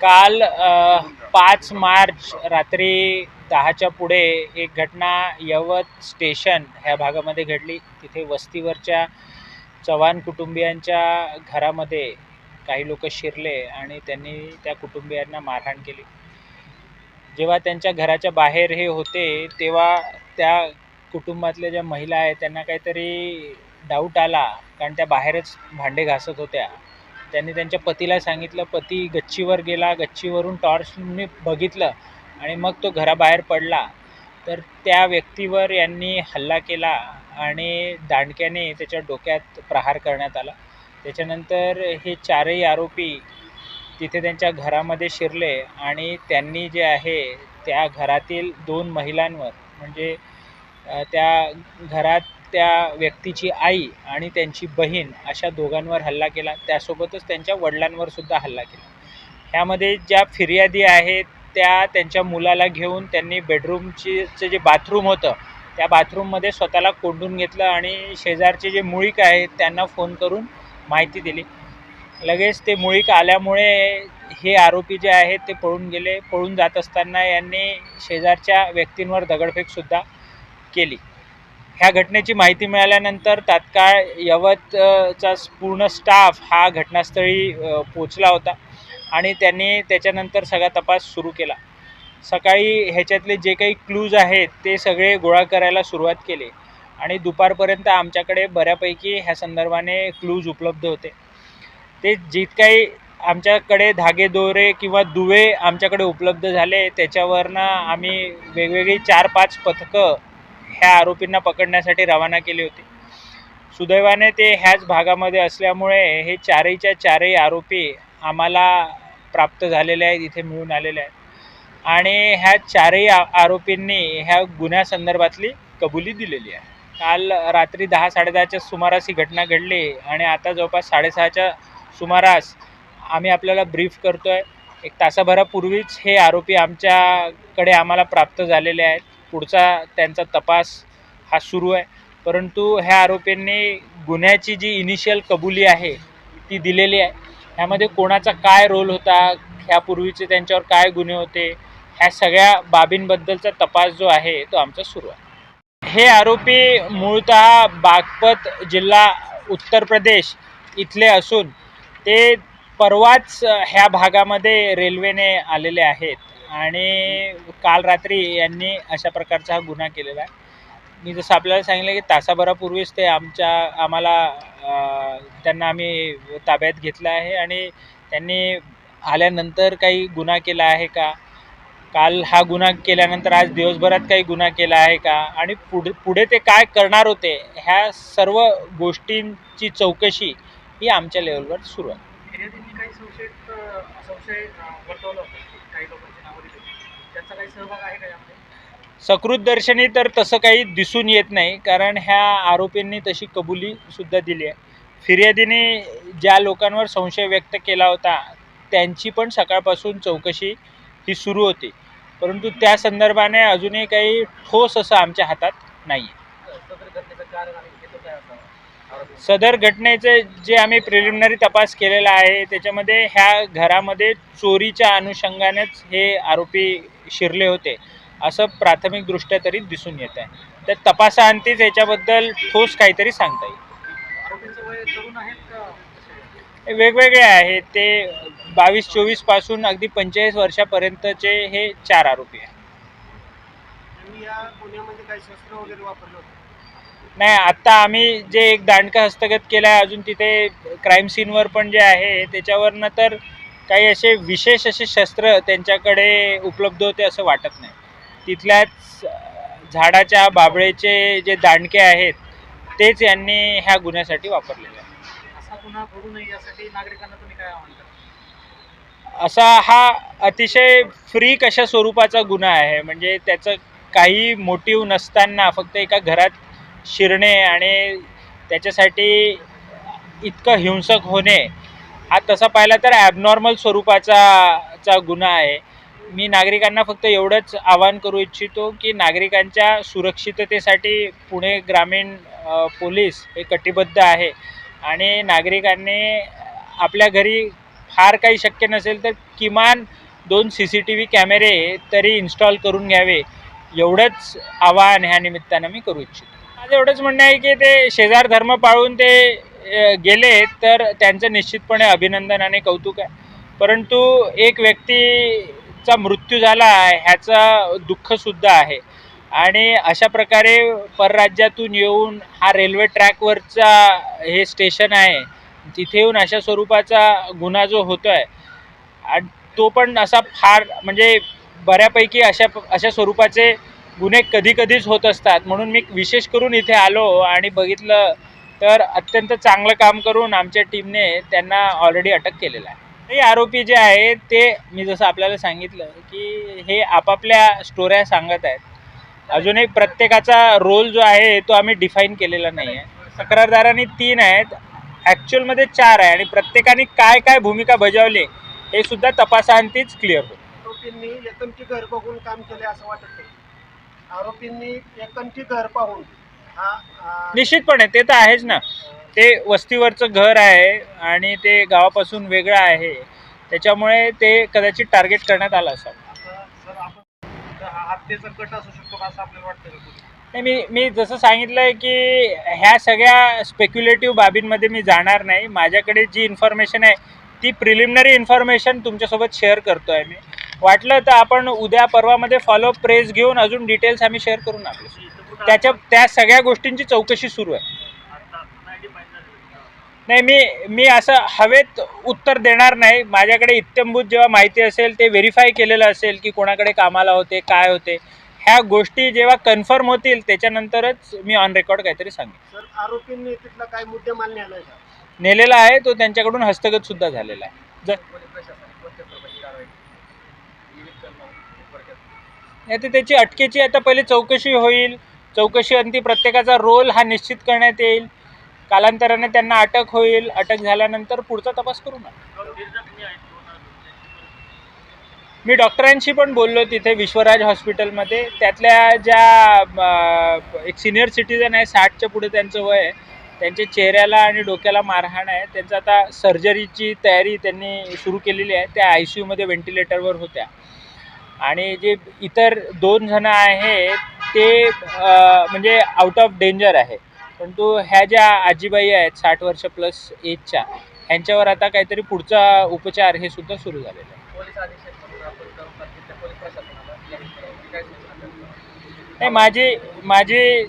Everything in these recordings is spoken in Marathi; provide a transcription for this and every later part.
काल पाच मार्च रात्री दहाच्या पुढे एक घटना यवत स्टेशन ह्या भागामध्ये घडली. तिथे वस्तीवरच्या चव्हाण कुटुंबियांच्या घरामध्ये काही लोक शिरले आणि त्यांनी त्या कुटुंबियांना मारहाण केली. जेव्हा त्यांच्या घराच्या बाहेर हे होते तेव्हा त्या कुटुंबातल्या ज्या महिला आहेत त्यांना काहीतरी डाऊट आला. कारण त्या बाहेरच भांडे घासत होत्या. त्यांनी त्यांच्या पतीला सांगितलं पती गच्चीवर गेला गच्चीवरून टॉर्चने बघितलं आणि मग तो घराबाहेर पडला. तर त्या व्यक्तीवर यांनी हल्ला केला आणि दांडक्याने त्याच्या डोक्यात प्रहार करण्यात आला. त्याच्यानंतर हे चारही आरोपी तिथे त्यांच्या घरामध्ये शिरले आणि त्यांनी जे आहे त्या घरातील दोन महिलांवर म्हणजे त्या घरात त्या व्यक्तीची आई आणि त्यांची बहीण अशा दोघांवर हल्ला केला. त्यासोबतच त्यांच्या वडिलांवर सुद्धा हल्ला केला. ह्यामध्ये ज्या फिर्यादी आहेत त्या त्यांच्या मुलाला घेऊन त्यांनी बेडरूमचीचं जे बाथरूम होतं त्या बाथरूममध्ये स्वतःला कोंडून घेतलं आणि शेजारचे जे मुळीक आहेत त्यांना फोन करून माहिती दिली. लगेच ते मुळीक आल्यामुळे हे आरोपी जे आहेत ते पळून गेले. पळून जात असताना यांनी शेजारच्या व्यक्तींवर दगडफेकसुद्धा केली. ह्या घटनेची माहिती मिळाल्यानंतर तात्काळ यवतचा पूर्ण स्टाफ हा घटनास्थळी पोचला होता आणि त्यांनी त्याच्यानंतर सगळा तपास सुरू केला. सकाळी ह्याच्यातले जे काही क्लूज आहेत ते सगळे गोळा करायला सुरुवात केली आणि दुपारपर्यंत आमच्याकडे बऱ्यापैकी ह्या संदर्भाने क्लूज उपलब्ध होते. ते जित काही आमच्याकडे धागेदोरे किंवा दुवे आमच्याकडे उपलब्ध झाले त्याच्यावरनं आम्ही वेगवेगळी चार पाच पथकं ह्या आरोपींना पकडण्यासाठी रवाना केली होती. सुदैवाने ते ह्याच भागामध्ये असल्यामुळे हे चारहीच्या चारही आरोपी आम्हाला प्राप्त झालेले आहेत इथे मिळून आलेले आहेत. आणि ह्या चारही आरोपींनी ह्या गुन्ह्यासंदर्भातली कबुली दिलेली आहे. काल रात्री दहा साडेदहाच्या सुमारास ही घटना घडली आणि आता जवळपास साडेसहाच्या सुमारास आम्ही आपल्याला ब्रीफ करतो आहे एक तासाभरापूर्वीच हे आरोपी आमच्याकडे आम्हाला प्राप्त झालेले आहेत. पुढचा त्यांचा तपास हा सुरू आहे. परंतु ह्या आरोपींनी गुन्ह्याची जी इनिशियल कबुली आहे ती दिलेली आहे. ह्यामध्ये कोणाचा काय रोल होता ह्यापूर्वीचे त्यांच्यावर काय गुन्हे होते ह्या सगळ्या बाबींबद्दलचा तपास जो आहे तो आमचा सुरू आहे. हे आरोपी मूळतः बागपत जिल्हा उत्तर प्रदेश इथले असून ते परवाच ह्या भागामध्ये रेल्वेने आलेले आहेत. आणि काल रात्री यांनी अशा प्रकारचा हा गुन्हा केलेला आहे. मी जसं आपल्याला सांगितलं की तासाभरापूर्वीच ते आमच्या आम्हाला त्यांना आम्ही ताब्यात घेतलं आहे आणि त्यांनी आल्यानंतर काही गुन्हा केला आहे का? काल हा गुन्हा केल्यानंतर आज दिवसभरात काही गुन्हा केला आहे का? आणि पुढे पुढे ते काय करणार होते? ह्या सर्व गोष्टींची चौकशी ही आमच्या लेवलवर सुरू आहे. संशयित संशय अ, वर्तवला होता काही लोकांची नावं दिली होती. त्यांचा काही सहभाग आहे का यामध्ये? सकृत दर्शनी तर तसं काही दिसून येत नाही कारण ह्या आरोपींनी तशी कबुली सुद्धा दिली आहे. फिर्यादीने ज्या लोकांवर संशय व्यक्त केला होता त्यांची पण सकाळपासून चौकशी ही सुरू होती. परंतु त्या संदर्भाने अजूनही काही ठोस असं आमच्या हातात नाही आहे सदर घटनेचं जे आम्ही प्रिलिमिनरी तपास केलेला आहे त्याच्यामध्ये ह्या घरामध्ये चोरीच्या अनुषंगानेच हे आरोपी शिरले होते. असं प्राथमिकदृष्ट्या तरी दिसून येत आहे. तर तपासाअंतीच याच्याबद्दल ठोस काहीतरी सांगता येईल. वेगवेगळे आहेत. ते बावीस चोवीसपासून अगदी पंचेचाळीस वर्षापर्यंतचे हे चार आरोपी आहेत. नाही आत्ता आम्ही जे एक दांडका हस्तगत केला आहे अजून तिथे क्राईम सीनवर पण जे आहे त्याच्यावरनं तर काही असे विशेष असे शस्त्र त्यांच्याकडे उपलब्ध होते असं वाटत नाही. तिथल्याच झाडाच्या बाबळेचे जे दांडके आहेत तेच यांनी ह्या गुन्ह्यासाठी वापरलेले आहे असा गुन्हा घडू नये यासाठी नागरिकांना तुम्ही काय आवाहन करा असा हा अतिशय फ्रीक अशा स्वरूपाचा गुन्हा आहे म्हणजे त्याचं काही मोटिव्ह नसताना फक्त एका घरात शिरणे आणि त्याच्यासाठी इतकं हिंसक होणे हा तसा पाहिला तर ॲबनॉर्मल स्वरूपाचा चा गुन्हा आहे. मी नागरिकांना फक्त एवढंच आवाहन करू इच्छितो की नागरिकांच्या सुरक्षिततेसाठी पुणे ग्रामीण पोलीस हे कटिबद्ध आहे आणि नागरिकांनी आपल्या घरी फार काही शक्य नसेल तर किमान दोन सी सी टी व्ही कॅमेरे तरी इन्स्टॉल करून घ्यावे. एवढंच आवाहन ह्या निमित्तानं मी करू इच्छितो. माझं एवढंच म्हणणं आहे की ते शेजार धर्म पाळून ते गेले तर त्यांचं निश्चितपणे अभिनंदन आणि कौतुक आहे. परंतु एक व्यक्तीचा मृत्यू झाला ह्याचं दुःखसुद्धा आहे. आणि अशा प्रकारे परराज्यातून येऊन हा रेल्वे ट्रॅकवरचा हे स्टेशन आहे तिथे येऊन अशा स्वरूपाचा गुन्हा जो होतो आहे आणि तो पण असा फार म्हणजे बऱ्यापैकी अशा अशा स्वरूपाचे गुन्हे कधी कधीच होत असतात. म्हणून मी विशेष करून इथे आलो आणि बघितलं तर अत्यंत चांगलं काम करून आमच्या टीमने त्यांना ऑलरेडी अटक केलेलं आहे. हे आरोपी जे आहेत ते मी जसं आपल्याला सांगितलं की हे आपापल्या स्टोऱ्या सांगत आहेत. अजूनही प्रत्येकाचा रोल जो आहे तो आम्ही डिफाईन केलेला नाही आहे तक्रारदारांनी तीन आहेत. ॲक्च्युअलमध्ये चार आहे आणि प्रत्येकाने काय काय भूमिका बजावली हे सुद्धा तपासांतीच क्लिअर होईल. आरोपींनी एकंठी घर बघून काम केले असं वाटत नाही. आरोपींनी एकंठी घर पाहून हा निश्चितपणे ते तर आहेच ना. ते वस्तीवरचं घर आहे आणि ते गावापासून वेगळं आहे. त्याच्यामुळे ते कदाचित टार्गेट करण्यात आलं असावं हत्येचा कट असू शकतो का असं आपल्याला वाटतं का कुठे? नाही मी मी जसं सांगितलं आहे की ह्या सगळ्या स्पेक्युलेटिव्ह बाबींमध्ये मी जाणार नाही. माझ्याकडे जी इन्फॉर्मेशन आहे ती प्रिलिमिनरी इन्फॉर्मेशन तुमच्यासोबत शेअर करतो आहे मी. वाटलं तर आपण उद्या परवामध्ये फॉलोअप प्रेस घेऊन अजून डिटेल्स आम्ही शेअर करू ना आपल्या त्याच्या त्या सगळ्या गोष्टींची चौकशी सुरू आहे. नाही मी मी असं हवेत उत्तर देणार नाही. माझ्याकडे इत्यंभूत जेव्हा माहिती असेल ते व्हेरीफाय केलेलं असेल की कोणाकडे कामाला होते काय होते. ह्या गोष्टी जेव्हा कन्फर्म होतील त्याच्यानंतरच मी ऑन रेकॉर्ड काहीतरी सांगेन. आरोपींनी काय नेलेला आहे तो त्यांच्याकडून हस्तगत सुद्धा झालेला आहे. जर नाही तर त्याची अटकेची आता पहिले चौकशी होईल. चौकशी अंती प्रत्येकाचा रोल हा निश्चित करण्यात येईल. कालांतराने त्यांना अटक होईल. अटक झाल्यानंतर पुढचा तपास करू ना मी डॉक्टरांशी पण बोललो तिथे विश्वराज हॉस्पिटलमध्ये. त्यातल्या ज्या एक सिनियर सिटीजन आहे साठच्या पुढे त्यांचं वय आहे त्यांच्या चेहऱ्याला आणि डोक्याला मारहाण आहे. त्यांचं आता सर्जरीची तयारी त्यांनी सुरू केलेली आहे. त्या आय सी यूमध्ये व्हेंटिलेटरवर होत्या. आणि जे इतर दोन जण आहेत ते म्हणजे आउट ऑफ डेंजर आहे. परंतु ह्या ज्या आजीबाई आहेत साठ वर्ष प्लस एजच्या ह्यांच्यावर आता काहीतरी पुढचा उपचार हे सुद्धा सुरू झालेला आहे. माझी माझी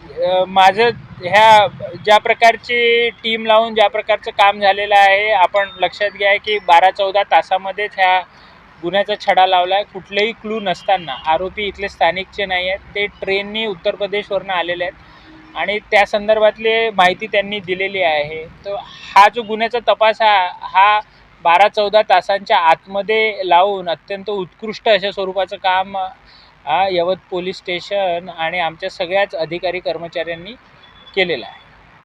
माझं ह्या ज्या प्रकारची टीम लावून ज्या प्रकारचं काम झालेलं आहे आपण लक्षात घ्या की बारा चौदा तासामध्येच ह्या गुन्ह्याचा छडा लावला आहे कुठलेही क्लू नसताना. आरोपी इथले स्थानिकचे नाही आहेत. ते ट्रेननी उत्तर प्रदेशवरनं आलेले आहेत. आणि त्या संदर्भातले माहिती त्यांनी दिलेली आहे. तर हा जो गुन्ह्याचा तपास हा हा बारा चौदा तासांच्या आतमध्ये लावून अत्यंत उत्कृष्ट अशा स्वरूपाचं काम हा यवत पोलीस स्टेशन आणि आमच्या सगळ्याच अधिकारी कर्मचाऱ्यांनी केलेलं आहे.